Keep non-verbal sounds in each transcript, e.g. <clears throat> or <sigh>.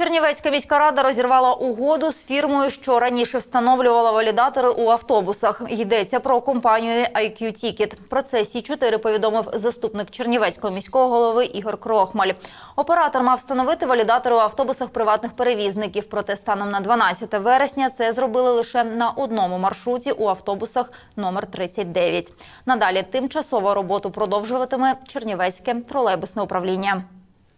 Чернівецька міська рада розірвала угоду з фірмою, що раніше встановлювала валідатори у автобусах. Йдеться про компанію IQ Ticket. Про це Сі 4 повідомив заступник Чернівецького міського голови Ігор Крохмаль. Оператор мав встановити валідатори у автобусах приватних перевізників. Проте станом на 12 вересня це зробили лише на одному маршруті у автобусах номер 39. Надалі тимчасово роботу продовжуватиме Чернівецьке тролейбусне управління.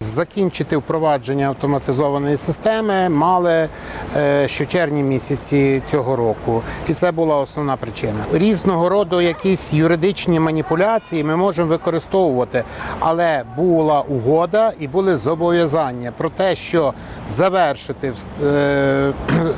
Закінчити впровадження автоматизованої системи мали е, ще в червні місяці цього року, і це була основна причина. Різного роду якісь юридичні маніпуляції ми можемо використовувати, але була угода і були зобов'язання про те, що завершити е,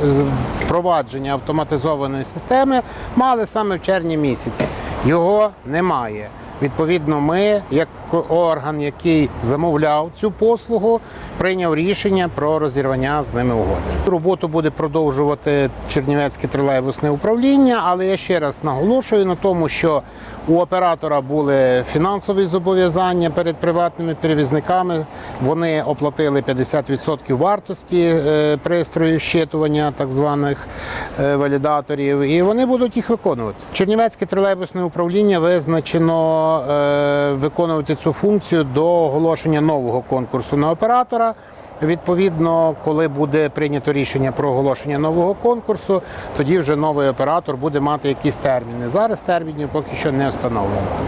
<clears throat> впровадження автоматизованої системи мали саме в червні місяці. Його немає. Відповідно, ми, як орган, який замовляв цю послугу, прийняв рішення про розірвання з ними угоди. Роботу буде продовжувати Чернівецьке тролейбусне управління, але я ще раз наголошую на тому, що у оператора були фінансові зобов'язання перед приватними перевізниками. Вони оплатили 50% вартості е, пристрою щитування так званих е, валідаторів, і вони будуть їх виконувати. Чернівецьке тролейбусне управління визначено е, виконувати цю функцію до оголошення нового конкурсу на оператора. Відповідно, коли буде прийнято рішення про оголошення нового конкурсу, тоді вже новий оператор буде мати якісь терміни. Зараз термінів поки що не встановлено.